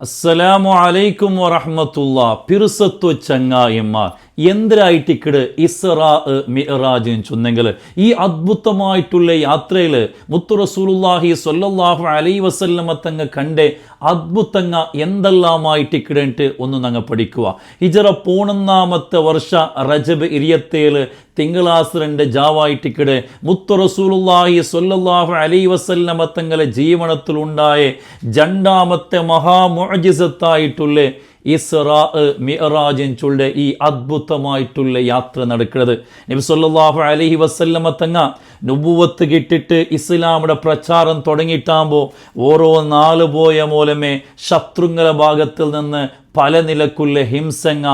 അസ്സലാമു അലൈക്കും വറഹ്മത്തുള്ള. പിറുസത്വ ചങ്ങായിമാർ എന്തിനായിട്ടിക്കട് ഇസ്റാ മിറാജ് ചൊന്നെങ്കിൽ ഈ അദ്ഭുതമായിട്ടുള്ള യാത്രയിൽ മുത്തു റസൂലുല്ലാഹി സ്വല്ലല്ലാഹു അലൈ വസല്ലമ തങ്ങ കണ്ടേ അദ്ഭുതങ്ങ എന്തെല്ലാമായിട്ടിക്കിടേണ്ടിട്ട് ഒന്ന് നങ്ങ പഠിക്കുക. ഇജറ പൂണൊന്നാമത്തെ വർഷ റജബ് ഇരിയത്തേൽ തിങ്കളാസുരന്റെ ജാവായിട്ടിക്കിട് മുത്തു റസൂലുള്ളാഹി സൊല്ലാഹു അലൈ വസല്ലമ തങ്ങളെ ജീവനത്തിലുണ്ടായ രണ്ടാമത്തെ മഹാമുഅജിസത്തായിട്ടുള്ള ഇസ്റാ മിഅറാജിൻ ചുള്ള ഈ അദ്ഭുതമായിട്ടുള്ള യാത്ര നടക്കുന്നത്. നബി സല്ലല്ലാഹു അലൈഹി വസല്ലമ തങ്ങ നുബുവത്ത് കിട്ടിട്ട് ഇസ്ലാമുടെ പ്രചാരം തുടങ്ങിയിട്ടാകുമ്പോൾ ഓരോ നാല് പോയ മൂലമേ ശത്രുങ്ങളുടെ ഭാഗത്തിൽ നിന്ന് പല നിലക്കുള്ള ഹിംസങ്ങ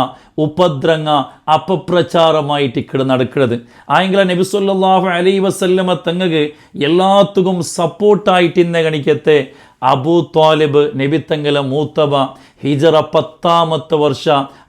ഉപദ്രങ്ങ അപപ്രചാരമായിട്ട് ഇക്കട നടക്കുന്നത്. നബി സല്ലല്ലാഹു അലൈഹി വസല്ലമ തങ്ങക്ക് എല്ലാത്തുക്കും സപ്പോർട്ടായിട്ട് ഇന്ന കണിക്കത്തെ അബൂ താലിബ് നബിത്തങ്കല മൂത്തബ ഹിജറ പത്താമത്തെ വർഷ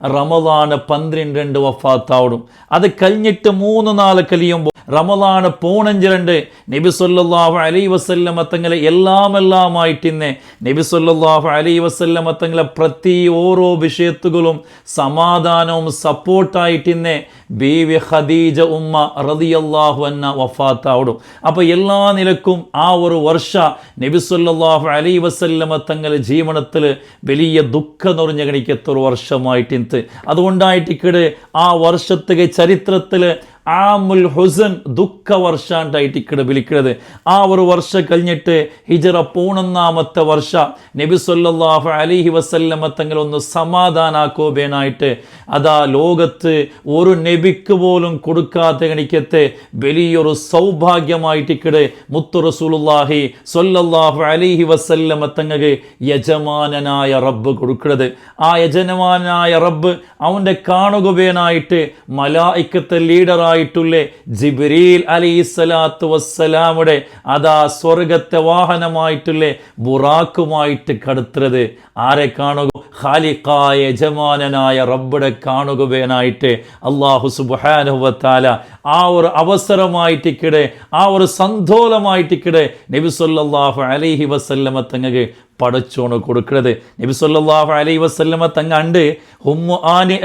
റമദാന് പന്ത്രണ്ട് വഫാത്താവിടും അത് കഴിഞ്ഞിട്ട് മൂന്ന് നാല് കലിയുമ്പോൾ റമദാന് പൂണഞ്ചിരണ്ട് നബി സല്ലല്ലാഹു അലൈ വസല്ലമ തങ്ങളെ എല്ലാം എല്ലാമായിട്ടിന്നെ നബി സല്ലല്ലാഹു അലൈ വസല്ലമ തങ്ങളെ പ്രതി ഓരോ വിഷയത്തുകളും സമാധാനവും സപ്പോർട്ടായിട്ട് ഇന്ന് ബീവി ഖദീജ ഉമ്മ റളിയല്ലാഹു അന്ന വഫാത്താവിടും അപ്പോൾ എല്ലാ നിലക്കും ആ ഒരു വർഷ നബി സല്ലല്ലാഹു അലൈ വസല്ലമ തങ്ങളെ ജീവനത്തിൽ വലിയ ദുഃഖം നിറഞ്ഞ എത്ര വർഷമായിട്ട് ഇന്ത് അതുകൊണ്ടായിട്ട് ഇക്കട് ആ വർഷത്തെ ചരിത്രത്തിൽ ആമുൽ ഹുസൻ ദുഃഖ വർഷാണ്ടായിട്ട് ഇക്കടെ വിളിക്കുന്നത് ആ ഒരു വർഷം കഴിഞ്ഞിട്ട് ഹിജറ പൂണൊന്നാമത്തെ വർഷ നബി സല്ലല്ലാഹു അലൈഹി വസല്ലമ തങ്ങൾ ഒന്ന് സമാധാനാക്കോബേനായിട്ട് അതാ ലോകത്ത് ഒരു നബിക്ക് പോലും കൊടുക്കാത്ത കണിക്കത്തെ വലിയൊരു സൗഭാഗ്യമായിട്ട് ഇക്കടെ മുത്തു റസൂലുള്ളാഹി അലിഹി അലൈഹി വസല്ലമ തങ്ങൾക്ക് യജമാനനായ റബ്ബ് കൊടുക്കുന്നത് ആ യജമാനായ റബ്ബ് അവന്റെ കാണുകവേനായിട്ട് മലായിക്കത്തെ ലീഡറായിട്ടുള്ള ജിബ്രീൽ അലി സ്വലാത്തു വസ്സലാമുടെ അതാ സ്വർഗത്തെ വാഹനമായിട്ടുള്ള ബുറാക്കുമായിട്ട് കടത്തുന്നത് ആരെ കാണുക? ഖാലിഖായ യജമാനനായ റബ്ബിടെ കാണുകവേനായിട്ട് അള്ളാഹു സുബാനുവത്താല ആ ഒരു അവസരമായിട്ടിക്കിടെ ആ ഒരു സന്തോലമായിട്ടിക്കിടെ നബി സല്ലല്ലാഹു അലൈഹി വസല്ലമ തങ്ങൾക്ക് പടച്ചോണ് കൊടുക്കുന്നത് നബി സല്ലാഹു അലൈ വസ്ലമ തങ്ങ അണ്ട് ഹുമ്മു ആനി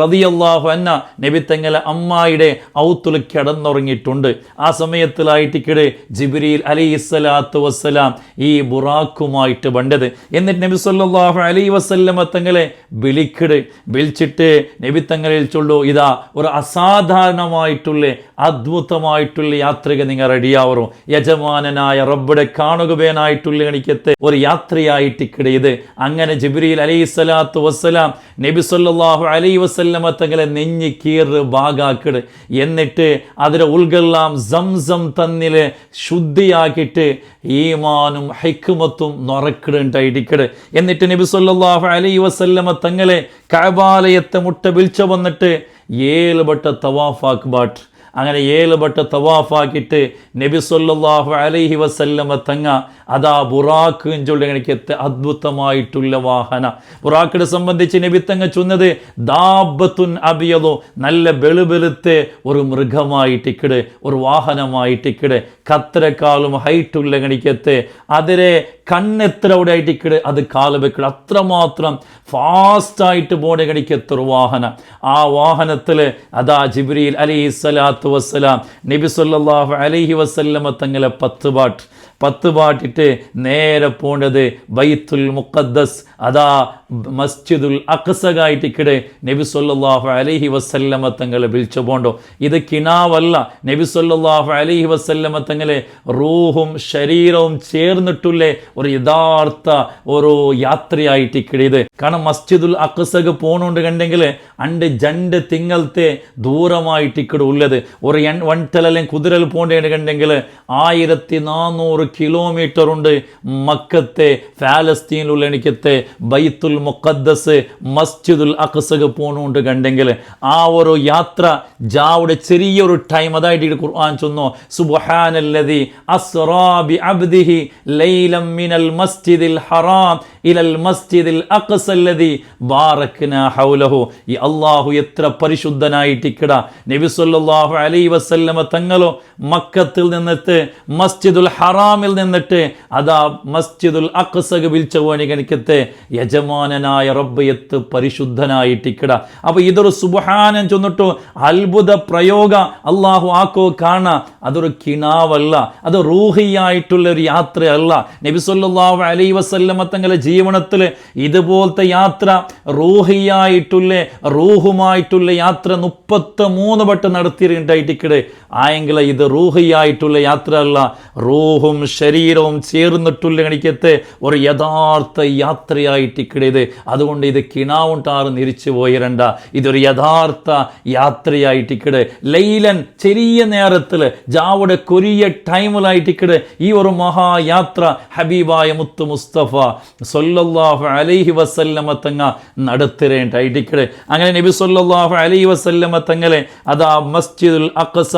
റതിയല്ലാഹു അന്ന നബി തങ്ങളെ അമ്മായിയുടെ ഔത്തുൽ കിടന്നുറങ്ങിയിട്ടുണ്ട്. ആ സമയത്തിലായിട്ടിക്കിടെ ജിബ്രീൽ അലൈഹി സ്വലാത്തു വസ്സലാം ഈ ബുറാക്കുമായിട്ട് വണ്ടത്. എന്നിട്ട് നബി സല്ലാഹു അലൈ വസ്ലമ തങ്ങളെ വിളിക്കട്. വിളിച്ചിട്ട് നബി തങ്ങളിൽ ചൊല്ലു ഇതാ ഒരു അസാധാരണമായിട്ടുള്ള അദ്ഭുതമായിട്ടുള്ള യാത്രകൾ നിങ്ങൾ റെഡിയാവറും. യജമാനനായ റബ്ബിടെ കാണുകവേനായിട്ടുള്ള എനിക്കത്തെ ഒരു യാത്രയായിട്ട് ഇത് അങ്ങനെ ജിബ്രീൽ അലൈഹി സ്വലാത്തു വസ്സലാം നബി സല്ലാഹു അലൈ വസല്ലമ തങ്ങളെ നെഞ്ഞ് കീറ് ബാഗാക്കട് എന്നിട്ട് അതിലെ ഉൾഗെല്ലാം സംസം തന്നിൽ ശുദ്ധിയാക്കിയിട്ട് ഈമാനും ഹൈക്കുമത്തും നൊറക്കിടുണ്ടായിട്ടിക്കട് എന്നിട്ട് നബി സല്ലാഹു അലൈ വസല്ലമ തങ്ങളെ കഅബാലയത്തെ മുട്ട വിളിച്ചു വന്നിട്ട് ഏഴ് തവാഫാക്ക് ബാട്ട് അങ്ങനെ ഏഴ് വട്ട തവാഫാക്കിയിട്ട് നബി സല്ലാഹു അലൈഹി വസല്ലമ തങ്ങ അതാ ബുറാക്ക് ചൊല്ലി എനിക്കത്തെ അദ്ഭുതമായിട്ടുള്ള വാഹന. ബുറാക്കിനെ സംബന്ധിച്ച് നബി തങ്ങ ചൊന്നത് ദാബത്തുൻ അബിയതോ നല്ല ബെളുബെളുത്തെ ഒരു മൃഗമായിട്ടിക്കിട് ഒരു വാഹനമായിട്ടിക്കിട് കത്തരക്കാളും ഹൈറ്റുള്ള കണിക്കത്ത് അതിരെ കണ്ണെത്ര അവിടെ ആയിട്ടിക്കിട് അത് കാൽ വെക്കിട് അത്രമാത്രം ഫാസ്റ്റായിട്ട് പോണ കണിക്കത്ത് ഒരു വാഹനം. ആ വാഹനത്തിൽ അതാ ജിബ്രീൽ അലൈഹി സ്വലാത്തു വസ്സലാം നബി സല്ലല്ലാഹു അലൈഹി വസല്ലമ തങ്ങളെ പത്ത് പാട്ട്. പത്ത് പാട്ടിട്ട് നേരെ പോണ്ടത് ബൈത്തുൽ മുഖദ്ദസ് അതാ മസ്ജിദുൽ അക്സകായിട്ടിക്കിടെ നബി സല്ലല്ലാഹു അലൈഹി വസല്ലമ തങ്ങളെ വിളിച്ചു പോണ്ടോ? ഇത് കിനാവല്ല. നബി സല്ലല്ലാഹു അലൈഹി വസല്ലമ തങ്ങളെ റൂഹും ശരീരവും ചേർന്നിട്ടുള്ള ഒരു യഥാർത്ഥ ഒരു യാത്രയായിട്ടിക്കിടെ ഇത്. കാരണം മസ്ജിദുൽ അക്സക്ക് പോണുണ്ട് കണ്ടെങ്കിൽ അണ്ട് ജണ്ട് തിങ്ങലത്തെ ദൂരമായിട്ടിക്കിടെ ഉള്ളത്. ഒരു എൺ വൺടലെല്ലാം കുതിരൽ പോണ്ടേണ്ട കണ്ടെങ്കിൽ ആയിരത്തി നാനൂറ് കിലോമീറ്റർ ഉണ്ട് മക്കത്തെ ഫാലസ്തീനിലുള്ള എനിക്കത്തെ ബൈത്തുൽ മുഖദ്ദസ് മസ്ജിദുൽ അക്സക്ക് പോണുണ്ട് കണ്ടെങ്കിൽ ആ ഒരു യാത്ര ജാവുടെ ചെറിയൊരു ടൈം അതായിട്ട് ഖുർആൻ ചൊന്നു. സുബ്ഹാനല്ലദി അസ്റാബി അബ്ദിഹി ലൈലം മിനൽ മസ്ജിദിൽ ഹറാം ഇലൽ മസ്ജിദിൽ അഖ്സല്ലദി ബാറക്ന ഹൗലഹു. ഈ അല്ലാഹു എത്ര പരിശുദ്ധനായിട്ട് ഇക്കട നബി സല്ലല്ലാഹു അലൈഹി വസല്ലമ തങ്ങളോ മക്കത്തിൽ നിന്നിട്ട് മസ്ജിദുൽ ഹറാമിൽ നിന്നിട്ട് അതാ മസ്ജിദുൽ അക്സഗ് വിളിച്ചവോനി കണിക്കത്തെ യജമാനനായ റബ്ബയത്ത് പരിശുദ്ധനായിട്ടിക്കട അപ്പോൾ ഇതൊരു സുബഹാനൻ ചെന്നിട്ട് അത്ഭുത പ്രയോഗ അള്ളാഹു ആക്കോ കാണ. അതൊരു കിണാവല്ല അത് റൂഹിയായിട്ടുള്ള ഒരു യാത്രയല്ല നബിസൊല്ലാഹു അലൈ വസല്ലമ തങ്ങളുടെ ജീവിതത്തിൽ ഇതുപോലത്തെ യാത്ര റൂഹിയായിട്ടുള്ള റൂഹുമായിട്ടുള്ള യാത്ര മുപ്പത്തി മൂന്ന് വട്ടം നടത്തിയിട്ടുണ്ടായിട്ടിക്കട്. ആയെങ്കിൽ ഇത് റൂഹിയായിട്ടുള്ള യാത്ര അല്ല റൂഹും ശരീരവും ചേർന്നിട്ടുള്ള കണിക്കത്തെ ഒരു യഥാർത്ഥ യാത്രയായിട്ടിക്കട് ഇത്. അതുകൊണ്ട് ഇത് കിണാവുണ്ടാറ് നിരിച്ചു പോയിരണ്ട. ഇതൊരു യഥാർത്ഥ യാത്രയായിട്ടിക്കട് ലൈലൻ ചെറിയ നേരത്തിൽ ജാവുടെ കൊരിയ ടൈമിലായിട്ടിക്കട് ഈ ഒരു മഹായാത്ര ഹബീബായ മുത്തു മുസ്തഫ സൊല്ലാഹു അലൈഹി വസല്ലമ തങ്ങ നടത്തിരേണ്ടായിട്ടിക്കട് അങ്ങനെ നബി സൊല്ലാഹു അലൈഹി വസല്ലമ തങ്ങളെ അതാ മസ്ജിദുൽ അഖസ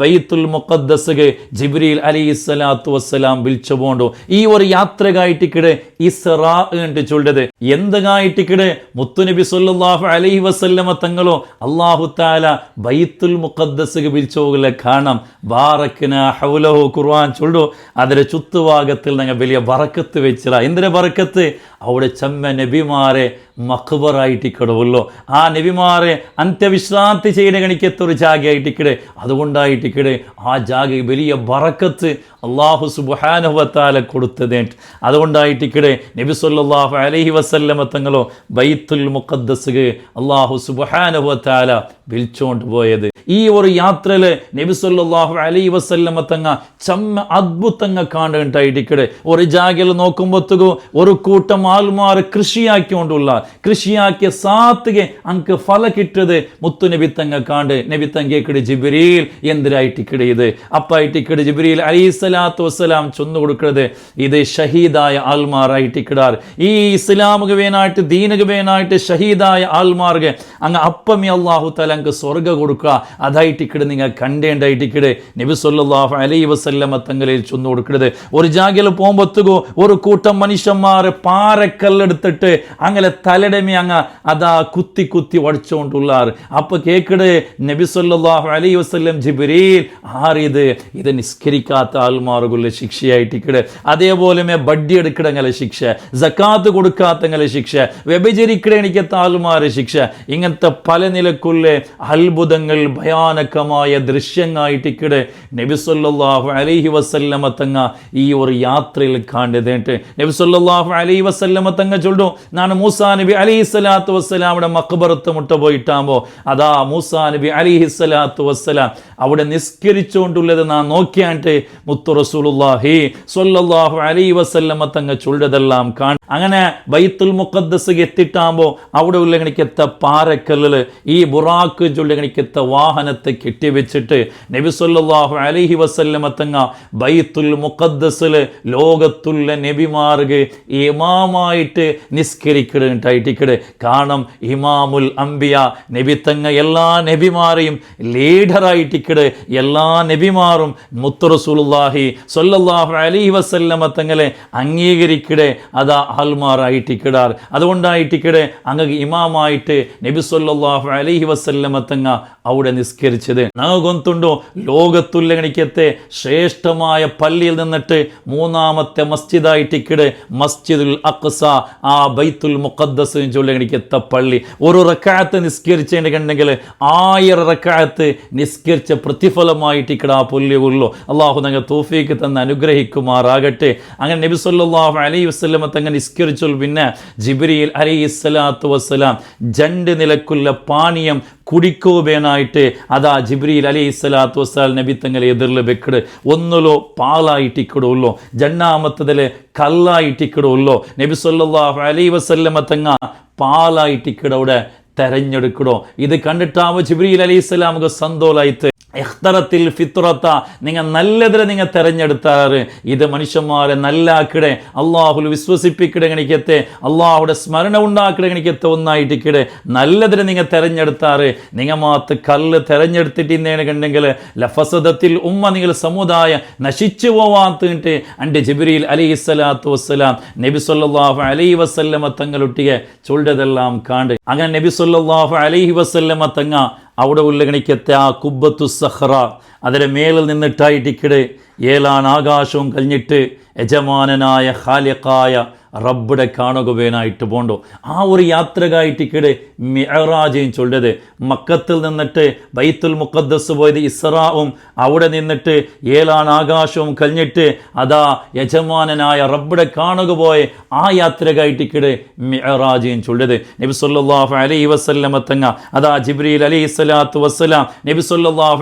ബൈത്തുൽ മുഖദ്ദസ്ಗೆ ജിബ്രീൽ അലൈഹി സ്വലാത്തു വസ്സലാം വിളിച്ചു പോണ്ടു ഈ ഒരു യാത്രകായിട്ടിക്കിടെ ഇസ്രാ എന്ന് ചൊല്ലത് എന്തുകായിട്ടിക്കിടെ മുത്തുനബി സൊല്ലാഹു അലൈഹി വസല്ലമ തങ്ങളോ അല്ലാഹു തആല ബൈത്തുൽ മുഖദ്സ് പിരിച്ചോകലെ കാണാം ബാറക്കിന ഹൗലഹോ ഖുർആൻ ചൊല്ലു അതിലെ ചുത്തുഭാഗത്തിൽ നിങ്ങൾ വലിയ വറക്കത്ത് വെച്ചില്ല. എന്തിനെ വറക്കത്ത്? അവിടെ ചെമ്മ നബിമാരെ മഖബറായിട്ടിക്കടവല്ലോ ആ നബിമാരെ അന്ത്യവിശ്രാന്തി ചെയ്യുന്ന കണിക്കത്തൊരു ജാഗയായിട്ടിക്കടെ. അതുകൊണ്ടായിട്ടിക്കടെ. ആ ജാഗ വലിയ ബറക്കത്ത് അള്ളാഹു സുബാനുഭവത്താലെ കൊടുത്തത് അതുകൊണ്ടായിട്ടിക്കടെ. നബി സല്ലല്ലാഹു അലഹി വസല്ലമ തങ്ങളോ ബൈത്തുൽ മുഖദ്ദസ് അള്ളാഹു സുബാനുഹത്താല വിളിച്ചോണ്ട് പോയത്. ഈ ഒരു യാത്രയിൽ നബി സല്ലല്ലാഹു അലൈഹി വസല്ലമ തങ്ങ ചമ്മ അദ്ഭുതങ്ങ കാണുണ്ടായിട്ടിക്കടെ. ഒരു ജാഗയിൽ നോക്കുമ്പോഴത്തേക്കും ഒരു കൂട്ടം ആൾമാർ കൃഷിയാക്കിക്കൊണ്ടുള്ള കൃഷിയാക്കിയ സാത്തുക അങ്ക് ഫല കിട്ടത് മുത്തു നബി തങ്ങ കാണ്ട് നബി തങ്കേക്കിടെ ജിബ്രീൽ എന്തിനായിട്ടിക്കടെ ഇത് അപ്പായിട്ടിക്കടെ ജിബ്രീൽ അലൈഹി സ്വലാത്തു വസ്സലാം ചൊന്നു കൊടുക്കുന്നത് ഇത് ഷഹീദായ ആൽമാറായിട്ട് ആൾമാറായിട്ടിക്കിടാർ ഈ ഇസ്ലാമുക വേനായിട്ട് ദീനക വേനായിട്ട് ഷഹീദായ ആൾമാർക്ക് അങ്ങ് അപ്പമി അള്ളാഹു തല അങ്ങ് സ്വർഗ കൊടുക്കുക. അതായിട്ട് അതായിട്ടിക്കിട് നിങ്ങൾ കണ്ടേണ്ടായിട്ട് കണ്ടേണ്ടായിട്ടിക്കിട് നബി സൊല്ലാഹു അലൈ വസല്ലമ തങ്ങളിൽ ചൊന്നു കൊടുക്കരുത് ഒരു ജാഗയിൽ പോകുമ്പോത്തുകോ ഒരു കൂട്ടം മനുഷ്യന്മാർ പാറക്കല്ലെടുത്തിട്ട് അങ്ങനെ തലടമി അങ്ങ് അതാ കുത്തി കുത്തി വടിച്ചുകൊണ്ടുള്ളാർ. അപ്പോൾ കേക്കട് നബി അലൈ അലൈഹി വസല്ലം ജിബ്രീൽ ആറിയത് ഇത് നിസ്കരിക്കാത്ത ആൾമാർക്കുള്ള ശിക്ഷയായിട്ടിക്കട് അതേപോലെ ബഡ്ഡി എടുക്കിടങ്ങലെ ശിക്ഷ ജക്കാത്ത് കൊടുക്കാത്തങ്ങളെ ശിക്ഷ വ്യഭിചരിക്കിടണിക്കത്ത ആൾമാരെ ശിക്ഷ ഇങ്ങനത്തെ പല നിലക്കുള്ള അത്ഭുതങ്ങൾ ഭയാനകമായ ദൃശ്യങ്ങളായിട്ടിക്കിടെ നബി സല്ലല്ലാഹു അലൈഹി വസല്ലമ തങ്ങ ഈ ഒരു യാത്രയിൽ കാണ്ടതേട്ട് നബി സല്ലല്ലാഹു അലൈഹി വസല്ലമ തങ്ങ ചൊല്ലും നാണ് മൂസാ അലൈഹി സ്വലാത്തു വസ്സലാമിയുടെ മക്ബറത്ത് മുട്ട പോയിട്ടാകുമ്പോൾ അതാ മൂസാ നബി അലൈഹി സ്വലാത്തു വസ്സലാം അവിടെ നിസ്കരിച്ചുകൊണ്ടുള്ളത് നാ നോക്കിയാണ്ട് മുത്തു റസൂലുള്ളാഹി സ്വല്ലല്ലാഹു അലൈഹി വസല്ലമ തങ്ങ ചുള്ളതെല്ലാം കാൺ അങ്ങനെ ബൈത്തുൽ മുഖദ്ദസ് എത്തിട്ടാകുമ്പോൾ അവിടെ ഉള്ളകണിക്കത്ത പാറക്കല്ലിൽ ഈ ബുറാക്ക് ചൊല്ലകണിക്കത്ത വാഹനത്തെ കെട്ടിവെച്ചിട്ട് നബി അലഹി വസല്ലമത്തങ്ങ വസല്ലമ തങ്ങ ബൈത്തുൽ മുഖദ്സിൽ ലോകത്തുള്ള നബിമാർക്ക് ഇമാമായിട്ട് നിസ്കരിക്കണ്ടായിട്ടിക്കട് കാരണം ഇമാമുൽ അംബിയ നബി തങ്ങ എല്ലാ നബിമാരെയും ലീഡറായിട്ടിക്കട് എല്ലാ നബിമാറും മുത്തറസുല്ലാഹി സൊല്ലാഹു അലഹി വസല്ലമത്തങ്ങളെ അംഗീകരിക്കടെ അതാ ആൽമാറായിട്ടിക്കിടാർ അതുകൊണ്ടായിട്ടിക്കടെ അങ്ങ് ഇമാമായിട്ട് നബി അലഹി അലൈഹി വസല്ലമ തങ്ങ അവിടെ നിസ്കരിച്ചത്. നഗൊന്തുണ്ടോ ലോകത്തുല്ലഗണിക്കത്തെ ശ്രേഷ്ഠമായ പള്ളിയിൽ നിന്നിട്ട് മൂന്നാമത്തെ മസ്ജിദായി ടിക്കിടെ മസ്ജിദുൽ അക്സ ആ ബൈത്തുൽ മുഖദ്ദസ് ചൊല്ലഗണിക്കത്ത പള്ളി. ഒരു റക്കാത്ത് നിസ്കരിച്ചതിന്റെ കണ്ടെങ്കിൽ ആയിരം റക്കാത്ത് നിസ്കരിച്ച പ്രതിഫലമായിട്ട് ഇക്കട ആ പുല്ലുള്ളൂ അള്ളാഹു തങ്ങൾ തോഫിക്ക് തന്ന് അനുഗ്രഹിക്കുമാറാകട്ടെ. അങ്ങനെ നബി സല്ലല്ലാഹു അലൈഹി വസല്ലമ തങ്ങൾ നിസ്കരിച്ചു പിന്നെ ജിബിരിയിൽ അലൈഹി സ്വലാത്തു വസ്സലാം ജണ്ട് നിലക്കുള്ള പാനീയം കുടിക്കോബേനായിട്ട് അതാ ജിബ്രീൽ അലൈഹി സ്വലാത്തു വസ്സലാൽ നബി തങ്ങൾ എതിർൽ വെക്കട്. ഒന്നുലോ ജണ്ണാമത്തതിൽ കല്ലായിട്ട് കല്ലായിട്ടിക്കടുള്ളൂ നബി സല്ലല്ലാഹു അലൈഹി വസല്ലമ തങ്ങ പാലായിട്ടിക്കടവിടെ തെരഞ്ഞെടുക്കടോ. ഇത് കണ്ടിട്ടാവുമ്പോൾ ജിബ്രീൽ അലൈഹി സ്വലാമുക്ക് സന്തോലായിട്ട് ഇഖ്തറത്തിൽ ഫിത്രത്ത നിങ്ങൾ നല്ലതിനെ നിങ്ങൾ തെരഞ്ഞെടുത്താറ്. ഇത് മനുഷ്യന്മാരെ നല്ല നല്ലാക്കിടെ അള്ളാഹുൽ വിശ്വസിപ്പിക്കിടെ ഗണിക്കത്തെ അള്ളാഹുടെ സ്മരണ ഉണ്ടാക്കിടെ കണിക്കത്തെ ഒന്നായിട്ടിക്കിടെ. നല്ലതിനെ നിങ്ങൾ തെരഞ്ഞെടുത്താറ്. നിങ്ങൾ മാത്ത് കല്ല് തെരഞ്ഞെടുത്തിട്ടിന്നേനെ കണ്ടെങ്കിൽ ലഫസദത്തിൽ ഉമ്മ നിങ്ങൾ സമുദായം നശിച്ചു പോവാത്തിട്ട് അന്റെ ജിബ്രീൽ അലൈഹി സ്വലാത്തു വസ്സലാം നബി സല്ലല്ലാഹു അലൈഹി വസല്ലമ തങ്ങളൊട്ടിയെ ചൊല്ലതെല്ലാം കാണ്ട്. അങ്ങനെ നബി സല്ലല്ലാഹു അലൈഹി വസല്ലമ തങ്ങ അവിടെ ഉല്ലഗണിക്കത്തെ ആ കുബ്ബത്തു സഹ്റ അതിന്റെ മേലിൽ നിന്നിട്ടായിട്ടിക്കിടെ ഏലാൻ ആകാശവും കഴിഞ്ഞിട്ട് യജമാനനായ ഖാലിഖായ റബ്ബിടെ കാണുകവേനായിട്ട് പോണ്ടോ? ആ ഒരു യാത്രകായിട്ടിക്കിടെ മിഹറാജയും ചൊല്ലത് മക്കത്തിൽ നിന്നിട്ട് ബൈത്തുൽ മുഖദ്ദസ് പോയത് ഇസ്രാവും അവിടെ നിന്നിട്ട് ഏലാൻ ആകാശവും കഴിഞ്ഞിട്ട് അതാ യജമാനനായ റബ്ബിടെ കാണുക പോയ ആ യാത്രകായിട്ടിക്കിടെ മിഹറാജയും ചൊല്ലത് നബി അലൈഹി വസല്ലമ തങ്ങ അതാ ജിബ്രീൽ അലൈഹി സ്വലാത്തു വസ്സലാം നബി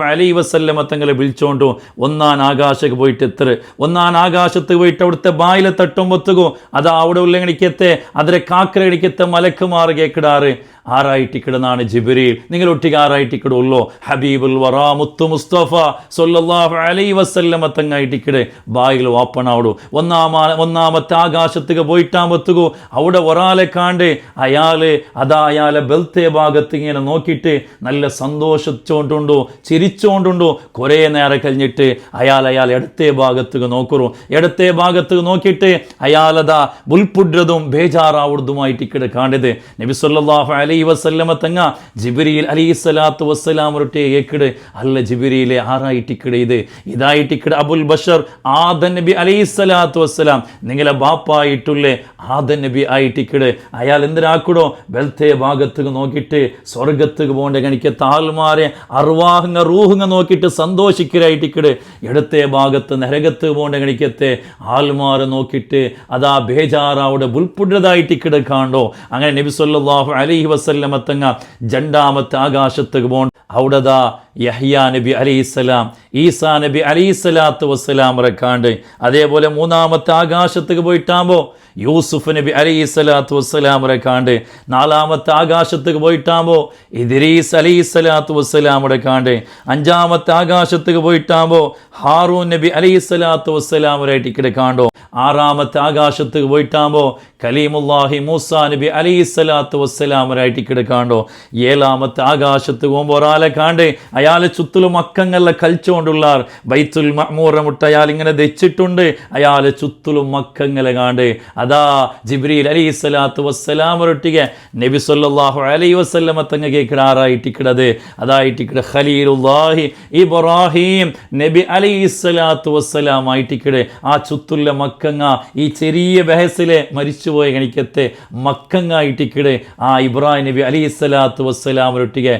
അലൈഹി വസല്ലമ തങ്ങളെ വിളിച്ചോണ്ടു ഒന്നാൻ ആകാശക്ക് പോയിട്ട് എത്ര ഒന്നാൻ ആകാശത്ത് പോയിട്ട് അവിടുത്തെ ബായിലെ തട്ടും ഒത്തുകോ അതാ അവിടെ ഉല്ലങ്ങണിക്കത്തെ അതിരെ കാക്കരടിക്കത്തെ മലക്കുമാർ കേക്കിടാറ്. ആറായിട്ട് കിടന്നാണ് ജിബിരിയിൽ നിങ്ങൾ ഒട്ടിക്ക് ആറായിട്ട് കിടുള്ളൂ ഹബീബുൽ വറാ മുത്തു മുസ്തഫ സൊല്ലാഹു അലൈ വസല്ലമ തങ്ങായിട്ട് കിട് ബായിൽ വാപ്പണാവിടു ഒന്നാമാ ഒന്നാമത്തെ ആകാശത്തേക്ക് പോയിട്ടാമ്പത്തുകു. അവിടെ ഒരാളെ കാണ്ട് അയാൾ അതാ അയാളെ ബെൽത്തെ ഭാഗത്ത് ഇങ്ങനെ നോക്കിയിട്ട് നല്ല സന്തോഷിച്ചോണ്ടുണ്ടോ ചിരിച്ചോണ്ടുണ്ടോ. കുറേ നേരം കഴിഞ്ഞിട്ട് അയാൾ അയാൾ ഇടത്തെ ഭാഗത്തേക്ക് നോക്കുറു. ഇടത്തെ ഭാഗത്തേക്ക് നോക്കിയിട്ട് അയാളതാ ബുൽപുഡ്രതും ബേജാറാവുന്നതുമായിട്ട് ഇക്കിടെ കാണ്ടത് നബി സല്ലല്ലാഹു അലൈഹി വസല്ലമ തങ്ങ ജിബിരിയിൽ അലൈ സ്വലാത്തു വസ്സലാം ഒരൊട്ടെ ഏക്കിട് അല്ല ജിബിരിയിലെ ആറായിട്ടിക്കിട് ഇത്. ഇതായിട്ടിക്കിട് അബുൽ ബഷർ ആദൻ നബി അലൈ സ്വലാത്തു വസ്സലാം. നിങ്ങളെ ബാപ്പായിട്ടുള്ളേ ആദൻ നബി ആയിട്ടിക്കിട്. അയാൾ എന്തിനാക്കിടോ? ബെൽത്തെ ഭാഗത്തേക്ക് നോക്കിയിട്ട് സ്വർഗത്തേക്ക് പോകേണ്ട കണിക്ക് താൽമാരെ അർവാഹങ്ങ റൂഹങ്ങ നോക്കിയിട്ട് സന്തോഷിക്കലായിട്ടിക്കിട്. ഇടത്തെ ഭാഗത്ത് നരകത്ത് പോകേണ്ട കണിക്കത്തെ ആൽമാരെ നോക്കിയിട്ട് അതാ ബേജാറാവുടെ ബുൽപുഡതായിട്ടിക്കിട് കാണോ അങ്ങനെ നബി സല്ലല്ലാഹു അലൈഹി വസല്ലമ തങ്ങ രണ്ടാമത്തെ ആകാശത്തേക്ക് പോകണ്ട അവിടെതാ യഹ്യാ നബി അലൈഹിസ്സലാം ഈസാ നബി അലൈഹിസ്സലാത്തു വസ്സലാം ഇറക്കാണ്ട് അതേപോലെ മൂന്നാമത്തെ ആകാശത്തേക്ക് പോയിട്ടാകുമ്പോൾ യൂസുഫ് നബി അലൈഹിസ്സലാത്തു വസ്സലാം ഇറക്കാണ്ട് നാലാമത്തെ ആകാശത്തേക്ക് പോയിട്ടാകുമ്പോൾ ഇദ്രീസ് അലൈഹിസ്സലാത്തു വസ്സലാം ഇറക്കാണ്ട് അഞ്ചാമത്തെ ആകാശത്തേക്ക് പോയിട്ടാകുമ്പോൾ ഹാറൂൻ നബി അലൈഹിസ്സലാത്തു വസ്സലാം ഇറക്കി കിടക്കാണ്ടോ ആറാമത്തെ ആകാശത്തേക്ക് പോയിട്ടാകുമ്പോൾ കലീമുല്ലാഹി മൂസാ നബി അലൈഹിസ്സലാത്തു വസ്സലാം ഇറക്കി കിടക്കാണ്ടോ ഏഴാമത്തെ ആകാശത്ത് പോകുമ്പോൾ കാണ്ട് അയാളെ ചുറ്റിലും മക്കങ്ങളെ കളിച്ചുകൊണ്ടുള്ള ബൈത്തുൽ മഹ്മൂറ മുട്ട അയാൾ ഇങ്ങനെ ധരിച്ചിട്ടുണ്ട്. അയാളെ ചുറ്റിലും മക്കങ്ങളെ കാണ്ട് അതാ ജിബ്രീൽ അലൈഹി സ്വലാത്തു വസ്സലാം ഒരൊട്ടിക നബി സല്ലല്ലാഹു അലൈഹി വസല്ലമ തങ്ങ കേക്കിടാറായിട്ടിക്കിടത് അതായിട്ടിക്കിട ഖലീലുല്ലാഹി ഇബ്രാഹിം നബി അലൈഹി സ്വലാത്തു വസ്സലാം ആയിട്ടിക്കിടെ ആ ചുത്തുള്ള മക്കങ്ങ ഈ ചെറിയ ബഹസിലെ മരിച്ചുപോയ കണിക്കത്തെ മക്കങ്ങ ആയിട്ടിക്കിടെ ആ ഇബ്രാഹിം നബി അലൈഹി സ്വലാത്തു വസ്സലാം ഒരൊട്ടിಗೆ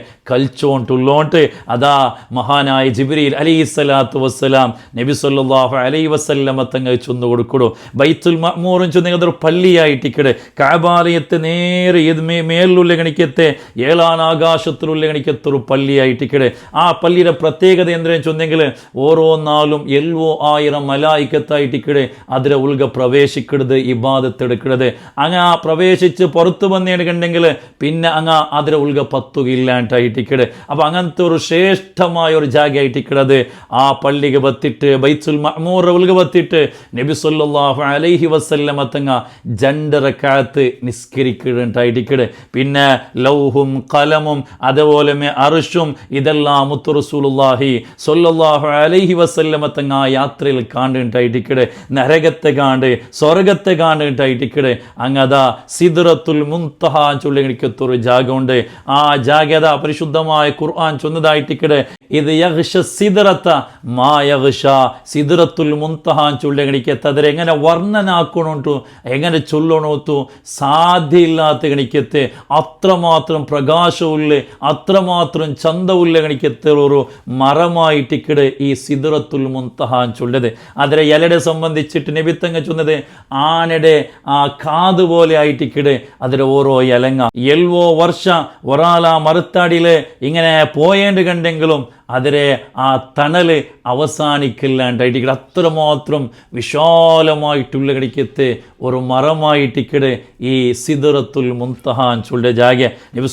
കൽച്ചോണ്ടുള്ളോണ്ട് അതാ മഹാനായ ജിബ്രീൽ അലൈഹി സ്വലാത്തു വസ്സലാം നബി സല്ലല്ലാഹു അലൈ വസല്ലമ തങ്ങൾ ചൊന്നു കൊടുക്കടോ ബൈത്തുൽ മഹ്മൂറും ചൊന്നു അതൊരു പള്ളിയായിട്ടിക്കടെ കാബാലയത്തെ നേരെ ഏത് മേ മേലുള്ള ഗണിക്കത്തെ ഏളാനാകാശത്തിലുള്ള ഗണിക്കത്തെ ഒരു പള്ളിയായിട്ടിക്കടെ ആ പള്ളിയുടെ പ്രത്യേകത എന്തിനും ചൊന്നെങ്കിൽ ഓരോ നാളും എൽവോ ആയിരം മലായിക്കത്തായിട്ടിക്കട് അതിലെ ഉൾക പ്രവേശിക്കരുത് ഇബാദത്തെടുക്കരുത് അങ്ങ് ആ പ്രവേശിച്ച് പുറത്തു വന്നെടുക്കണ്ടെങ്കിൽ പിന്നെ അങ്ങ് അതിലെ ഉൾഗ പത്തുകയില്ലാണ്ടായിട്ടിക്കട് അപ്പൊ അങ്ങനത്തെ ഒരു ശ്രേഷ്ഠമായ ഒരു ജാഗയായിട്ടിക്കടത് ആ പള്ളിക്ക് പത്തിട്ട് ബൈത്തുൽ മഹമൂറവിൽക്ക് പത്തിട്ട് നബിസുല്ലാഹു അലൈഹി വസല്ലമ തങ്ങ ജണ്ടറക്കാത്ത് നിസ്കരിക്കുന്നുണ്ടായിട്ടിക്കട് പിന്നെ ലൗഹും കലമും അതുപോലെ അറുഷും ഇതെല്ലാം മുത്തു സൊല്ലാഹു അലൈഹി വസല്ലമ തങ്ങ യാത്രയിൽ കാണുന്നുണ്ടായിട്ടിക്കട് നരകത്തെ കാണ്ട് സ്വർഗത്തെ കാണുന്നുണ്ടായിട്ടിക്കട് അങ്ങതാ സിദ്റത്തുൽ മുൻതഹ ജാഗ ഉണ്ട് ആ ജാഗത പരിശുദ്ധമായ ഖുർആൻ ചൊന്നതായിട്ടിക്കട് ഇത് യഹ്ഷ സിദറത്ത മാ യഹ്ഷ സിദറത്തുൽ മുൻതഹാൻ ചൊല്ലിക്കത്ത് തദരെ എങ്ങനെ വർണനാക്കണോട്ടു എങ്ങനെ ചൊല്ലണോത്തു? സാധ്യയില്ലാത്ത ഗണിക്കത്തെ അത്രമാത്രം പ്രകാശമുള്ള അത്രമാത്രം ചന്തമുള്ള ഗണിക്കത്തെ ഒരു മറമായിട്ടിക്കട് ഈ സിദറത്തുൽ മുൻതഹാൻ ചൊല്ലത്. അതിലെ ഇലടെ സംബന്ധിച്ചിട്ട് നബിത്തങ്ങ ചൊന്നത് ആനയുടെ ആ കാത് പോലെ ആയിട്ടിക്കട് അതിലെ ഓരോ ഇലങ്ങ എൽവോ വർഷ ഒറാല മറുത്താടിയിൽ ഇങ്ങനെ പോയേണ്ട കണ്ടെങ്കിലും അതിരെ ആ തണൽ അവസാനിക്കില്ലാണ്ടായിട്ട് അത്രമാത്രം വിശാലമായിട്ടുള്ള കിടക്കത്ത് ഒരു മറമായിട്ടിക്കട് ഈ സിദറത്തുൽ മുൻതഹാൻ ചുള്ള ജാഗ നബി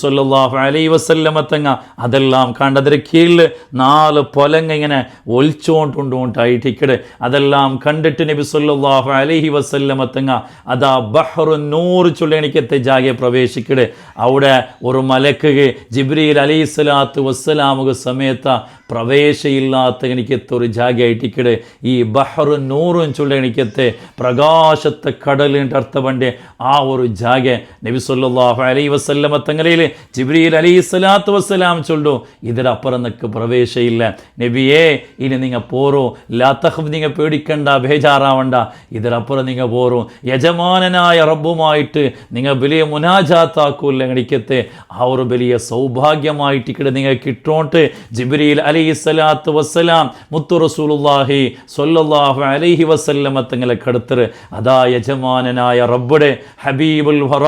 അലൈ വസല്ലമത്തങ്ങ അതെല്ലാം കണ്ട് കണ്ടതിരെ കീഴിൽ നാല് പൊലങ്ങ ഇങ്ങനെ ഒളിച്ചുകൊണ്ടുകൊണ്ടായിട്ടിക്കട് അതെല്ലാം കണ്ടിട്ട് നബി സല്ലല്ലാഹു അലൈഹി വസല്ലമത്തങ്ങ അതാ ബഹ്റു നൂറ് ചുള്ള കിടക്കത്തെ ജാഗെ പ്രവേശിക്കട്. അവിടെ ഒരു മലക്ക് ജിബ്രീൽ അലൈഹി സ്വലാത്തു വസ്സലാമുക സമയത്ത് പ്രവേശയില്ലാത്ത എനിക്കത്തെ ഒരു ജാഗയായിട്ടിക്കടെ ഈ ബഹറും നൂറും ചൊല്ല എനിക്കത്തെ പ്രകാശത്തെ കടലിന്റെ അർത്ഥവന്റെ ആ ഒരു ജാഗ നബി അലൈഹി വസല്ലമ തങ്ങലയിൽ ജിബ്രീൽ അലൈഹി സ്വലാത്തു വസ്സലാം ചൊല്ലു. ഇതിലപ്പുറം നിനക്ക് പ്രവേശയില്ല. നബിയേ ഇനി നിങ്ങൾ പോറോ ലാത്തഹ് നിങ്ങൾ പേടിക്കണ്ട ബേജാറാവണ്ട. ഇതിലപ്പുറം നിങ്ങൾ പോറോ യജമാനനായ റബ്ബുമായിട്ട് നിങ്ങൾ വലിയ മുനാജാത്താക്കൂല്ല. എനിക്കത്തെ ആ ഒരു വലിയ സൗഭാഗ്യമായിട്ട് ഇവിടെ നിങ്ങൾ കിട്ടോണ്ട് ജിബ്രീൽ അലൈഹി സ്വലാത്തു വസ്സലാം മുത്തു റസൂലുല്ലാഹി സൊല്ലാഹു അലൈഹി വസല്ലമ തങ്ങളെ കടുത്തറ് അതാ യജമാനനായ റബ്ബുടെ ഹബീബുൽ ഹറ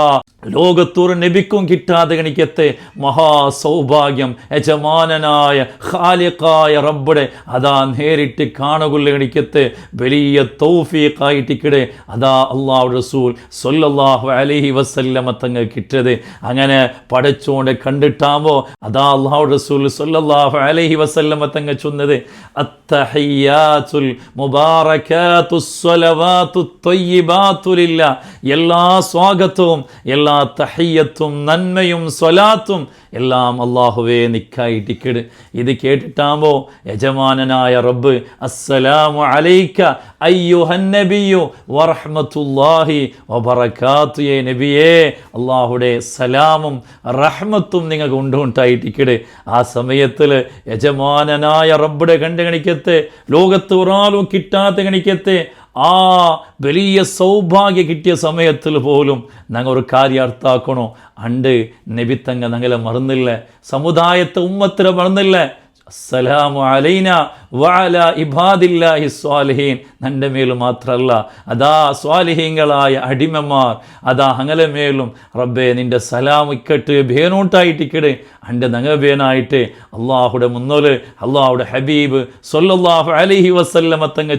ലോകത്തൂർ നബിക്കും കിട്ടാതെ ഗണിക്കത്തെ മഹാസൗഭാഗ്യം യജമാനനായ ഖാലിഖായ റബ്ബുടെ അതാ നേരിട്ട് കാണുകൊള്ള ഗണിക്കത്തെ വലിയ തൗഫീഖായിട്ടിക്കിടെ അതാ അള്ളാഹു റസൂൽ സൊല്ലാഹു അലൈഹി വസല്ലമ തങ്ങൾ കിട്ടത്. അങ്ങനെ പടച്ചോണ്ട് കണ്ടിട്ടാമോ അതാ അള്ളാഹു റസൂൽ സൊല്ലാഹു അലൈഹി വസല്ലമ അത്തങ്ങ ചൊന്നത് അത്തഹയ്യാത്തുൽ മുബാറകാത്തു സ്വലവാത്തു എല്ലാ സ്വാഗതവും എല്ലാ തഹയ്യത്തും നന്മയും സ്വലാത്തും എല്ലാം അള്ളാഹുവേ നിക്കായിട്ടിക്കിട് ഇത് കേട്ടിട്ടാമോ യജമാനനായ റബ്ബ് അസ്സലാമു അലൈക്ക അയ്യുഹന്നബിയു വറഹ്മത്തുല്ലാഹി വബറകാത്തുയേ നബിയേ അള്ളാഹുടെ സലാമും റഹ്മത്തും നിങ്ങൾക്ക് ഉണ്ടുണ്ടായിട്ടിക്കിട് ആ സമയത്തിൽ യജമാനനായ റബ്ബുടെ കണ്ട് കണിക്കത്തെ ലോകത്ത് ഒരാളും കിട്ടാത്ത കണിക്കത്തെ ആ വലിയ സൗഭാഗ്യം കിട്ടിയ സമയത്തിൽ പോലും ഞങ്ങൾ ഒരു കാര്യം അർത്ഥാക്കണോ അണ്ട് നബിത്തങ്ങ ഞങ്ങളെ മറന്നില്ല സമുദായത്തെ ഉമ്മത്തിനെ മറന്നില്ല. അസ്സലാമു അലൈന. വഅല ഇബാദില്ലാഹി സ്വാലിഹീൻ. നന്റെ മേലും മാത്രമല്ല അതാ സ്വാലിഹീങ്ങളായ അടിമമാർ അതാ അങ്ങനെ മേലും റബ്ബെ നിന്റെ സലാം ഇക്കട്ട് ഭേനൂട്ടായിട്ടിക്കട് അന്റെ നങ്ങ ഭേനായിട്ട് അള്ളാഹുടെ മുന്നോൽ അള്ളാഹുടെ ഹബീബ് സൊല്ലാഹു അലൈഹി വസല്ലമ തങ്ങ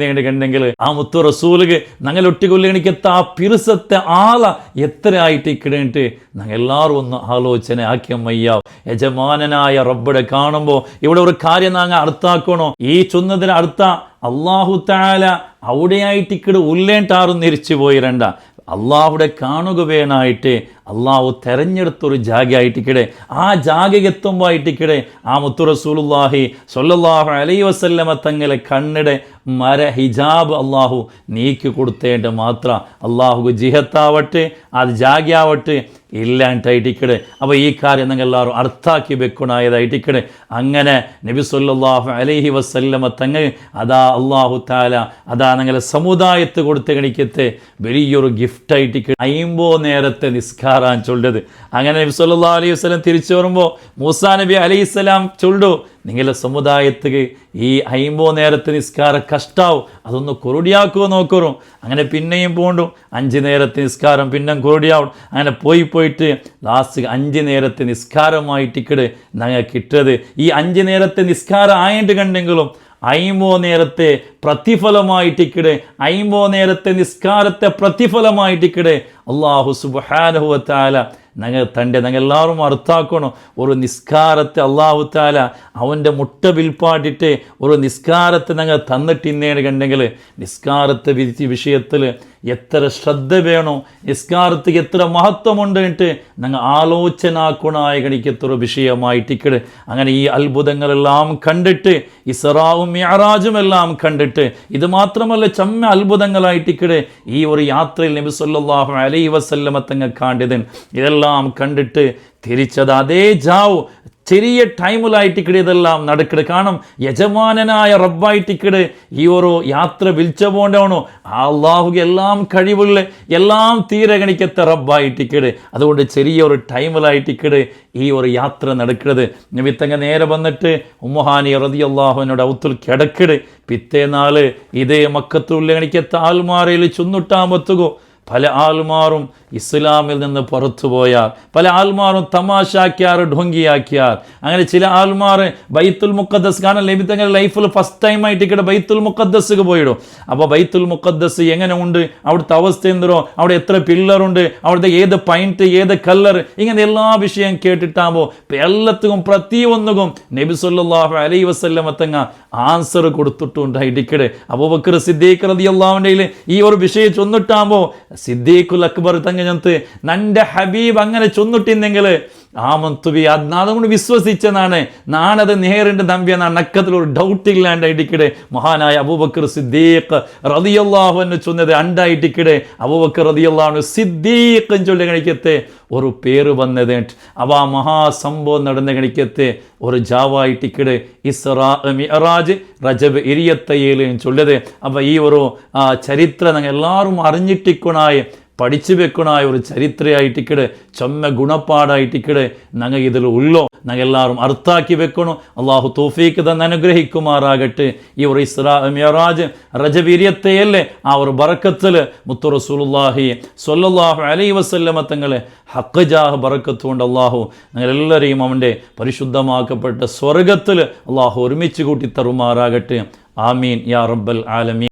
നേടുകണ്ടെങ്കിൽ കണ്ടെങ്കിൽ ആ മുത്തു റസൂലുക ഞങ്ങളൊട്ടിക്കൊല്ലിണിക്കത്ത ആ പിറുസത്തെ ആള എത്ര ആയിട്ട് ഇക്കിടേണ്ടിട്ട് ഞങ്ങളെല്ലാവരും ഒന്ന് ആലോചന ആക്കിയമ്മയ്യാവ് യജമാനനായ റബ്ബടെ കാണുമ്പോൾ ഇവിടെ ഒരു കാര്യം നാങ്ങ അർത്ഥാക്കണോ ഈ ചൊന്നതിന് അടുത്ത അള്ളാഹു താല അവിടെയായിട്ട് ഇക്കട് ഉല്ലേണ്ടാറും തിരിച്ചു പോയിരണ്ട അള്ളാഹുടെ കാണുക വേണായിട്ട് അള്ളാഹു തെരഞ്ഞെടുത്തൊരു ജാഗയായിട്ടിക്കടെ. ആ ജാഗയെത്തുമ്പോൾ ആയിട്ടിക്കടെ ആ മുത്തു റസൂലുല്ലാഹി സൊല്ലാഹു അലൈ വസല്ലമ തങ്ങളെ കണ്ണിടെ മര ഹിജാബ് അള്ളാഹു നീക്കി കൊടുത്തേണ്ട മാത്രം. അള്ളാഹു ജിഹത്താവട്ടെ അത് ജാഗയാവട്ടെ ഇല്ലാണ്ടായിട്ടിക്കടെ. അപ്പോൾ ഈ കാര്യം നിങ്ങൾ എല്ലാവരും അർത്ഥാക്കി വെക്കണായതായിട്ടിക്കടെ. അങ്ങനെ നബി സൊല്ലാഹു അലൈഹി വസല്ലമ തങ്ങൾ അതാ അള്ളാഹു താല അതാ നിങ്ങളെ സമുദായത്ത് കൊടുത്ത് കണിക്കത്തെ വലിയൊരു ഗിഫ്റ്റായിട്ട് അയിമ്പോ നേരത്തെ നിസ്കാരാൻ ചൊല്ലത് അങ്ങനെ നബി അലൈഹി വസ്ലം തിരിച്ചു വരുമ്പോൾ മൂസാ നബി അലൈഹി സ്വലാം ചൊല്ലു. നിങ്ങളുടെ സമുദായത്തിക്ക് ഈ അയിമ്പോ നേരത്തെ നിസ്കാരം കഷ്ടാവും. അതൊന്ന് കുറുടിയാക്കുക നോക്കറും. അങ്ങനെ പിന്നെയും പോണ്ടു. അഞ്ച് നേരത്തെ നിസ്കാരം പിന്നെ കുറുടിയാവും അങ്ങനെ പോയി പോയിട്ട് ലാസ്റ്റ് അഞ്ച് നേരത്തെ നിസ്കാരമായിട്ടിക്കട് ഞങ്ങൾ കിട്ടത് ഈ അഞ്ച് നേരത്തെ നിസ്കാരം ആയിട്ട് കണ്ടെങ്കിലും അയിമ്പോ നേരത്തെ പ്രതിഫലമായിട്ടിക്കടെ അയിമോ നേരത്തെ നിസ്കാരത്തെ പ്രതിഫലമായിട്ടിക്കടെ അള്ളാഹു സുബാനുഹുവത്താല ഞങ്ങൾ തന്റെ ഞങ്ങൾ എല്ലാവരും അർത്ഥാക്കണം ഒരു നിസ്കാരത്തെ അള്ളാഹു താല അവന്റെ മുട്ട വിൽപ്പാട്ടിട്ട് ഒരു നിസ്കാരത്തെ ഞങ്ങൾ തന്നിട്ടിന്നേണ് കണ്ടെങ്കിൽ നിസ്കാരത്തെ വിധി വിഷയത്തിൽ എത്ര ശ്രദ്ധ വേണോ നിസ്കാരത്തിൽ എത്ര മഹത്വമുണ്ട് എന്നിട്ട് ഞങ്ങൾ ആലോചനാക്കുണായ കണിക്കത്തൊരു വിഷയമായിട്ടിക്കട് അങ്ങനെ ഈ അത്ഭുതങ്ങളെല്ലാം കണ്ടിട്ട് ഇസറാവും യാറാജും എല്ലാം കണ്ടിട്ട് ഇത് മാത്രമല്ല ചമ്മ അത്ഭുതങ്ങളായിട്ടിക്കട് ഈ ഒരു യാത്രയിൽ നബി സല്ലല്ലാഹു അലൈഹി വസല്ലമ തങ്ങൾ കാണ്ടിതൻ ഇതെല്ലാം കണ്ടിട്ട് തിരിച്ചത് അതേ ജാവ് ചെറിയ ടൈമിലായിട്ടിക്കട് ഇതെല്ലാം നടക്കട്. കാരണം യജമാനനായ ഇക്കിടെ ഈ ഒരു യാത്ര വിളിച്ച പോണ്ടാണോ? അള്ളാഹു എല്ലാം കഴിവുള്ള എല്ലാം തീരെ റബ്ബായിട്ട് റബ്ബായിട്ടിക്കട് അതുകൊണ്ട് ചെറിയൊരു ടൈമിലായിട്ടിക്കട് ഈ ഒരു യാത്ര നടക്കുന്നത് നിമിത്തങ്ങ നേരെ വന്നിട്ട് ഉമ്മഹാനി റതി അള്ളാഹുവിനോട് ഔത്തുൽ കിടക്കട്. പിറ്റേനാൾ ഇതേ മക്കത്തുള്ള ഗണിക്കത്തെ ആൽമാറയിൽ ചുന്നുട്ടാമത്തുകോ പല ആൾമാറും ഇസ്ലാമിൽ നിന്ന് പുറത്തു പോയാൽ പല ആൽമാറും തമാശാക്കിയാർ ഢൊങ്കിയാക്കിയാർ. അങ്ങനെ ചില ആൽമാർ ബൈത്തുൽ മുക്കദ്ദസ് കാരണം ലഭിത്തങ്ങൾ ലൈഫിൽ ഫസ്റ്റ് ടൈം ആയിട്ട് ഇവിടെ ബൈത്തുൽ മുക്കദ്ദസ് പോയിടും. അപ്പോൾ ബൈത്തുൽ മുക്കദ്ദസ് എങ്ങനെ ഉണ്ട്? അവിടുത്തെ അവസ്ഥ എന്തോ അവിടെ എത്ര പില്ലറുണ്ട് അവിടുത്തെ ഏത് പൈന്റ് ഏത് കല്ലർ ഇങ്ങനെ എല്ലാ വിഷയം കേട്ടിട്ടാകുമ്പോൾ എല്ലാത്തിനും പ്രതിയൊന്നുകും നബി സല്ലല്ലാഹു അലൈ വസല്ലമ തങ്ങ ആൻസർ കൊടുത്തിട്ടുണ്ടായിട്ടിക്കടെ അബൂബക്കർ സിദ്ദീഖ് റളിയല്ലാഹുവിന്റെ ഈ ഒരു വിഷയം ചൊന്നിട്ടാകുമ്പോൾ സിദ്ദീഖുൽ അക്ബർ തങ്ങ ചൊന്നങ്ങനത്ത് നന്റെ ഹബീബ് അങ്ങനെ ചൊന്നിട്ടിന്നെങ്കിൽ ആമന്തുബി അതുകൊണ്ട് വിശ്വസിച്ചതാണ് നാണത് നേരിട്ട് നമ്പിയെന്നാണ് നക്കത്തിൽ ഒരു ഡൗട്ട് ഇല്ലാണ്ട് ഇടിക്കിടെ. മഹാനായ അബൂബക്കർ സിദ്ദീഖ് റതിയല്ലാഹു എന്ന് ചൊന്നത് അണ്ടായിട്ടിക്കിടെ അബൂബക്കർ റതിയല്ലാഹു സിദ്ദീഖ് എന്ന് ചൊല്ലി കണിക്കത്തെ ഒരു പേര് വന്നത്. അവ മഹാസംഭവം നടന്ന കണിക്കത്തെ ഒരു ജാവായിട്ടിക്കിടെ ഇസ്രാ മിഅറാജ് റജബ് എന്ന് ചൊല്ലത്. അപ്പോൾ ഈ ഒരു ചരിത്രം എല്ലാവരും അറിഞ്ഞിട്ടിക്കണായി. പഠിച്ചു വെക്കണായ ഒരു ചരിത്രയായിട്ടിക്കട് ചൊമ്മ ഗുണപ്പാടായിട്ടിക്കട് ഞങ്ങൾ ഇതിൽ ഉള്ളോ? ഞങ്ങൾ എല്ലാവരും അർത്ഥാക്കി വെക്കണം? അള്ളാഹു തോഫീക്ക് തന്നെ അനുഗ്രഹിക്കുമാറാകട്ടെ. ഈ ഒരു ഇസ്രാ മിയറാജ് റജബീര്യത്തെയല്ലേ ആ ഒരു ബറക്കത്തിൽ മുത്തു റസൂലുള്ളാഹി സ്വല്ലല്ലാഹു അലൈഹി വസല്ലമ തങ്ങളെ ഹക്കജാഹ് ബറക്കത്ത് കൊണ്ട് അള്ളാഹു ഞങ്ങളെല്ലാവരെയും അവന്റെ പരിശുദ്ധമാക്കപ്പെട്ട സ്വർഗത്തിൽ അള്ളാഹു ഒരുമിച്ച് കൂട്ടി തരുമാറാകട്ടെ ആമീൻ. യാ റബ്ബൽ ആലമീൻ.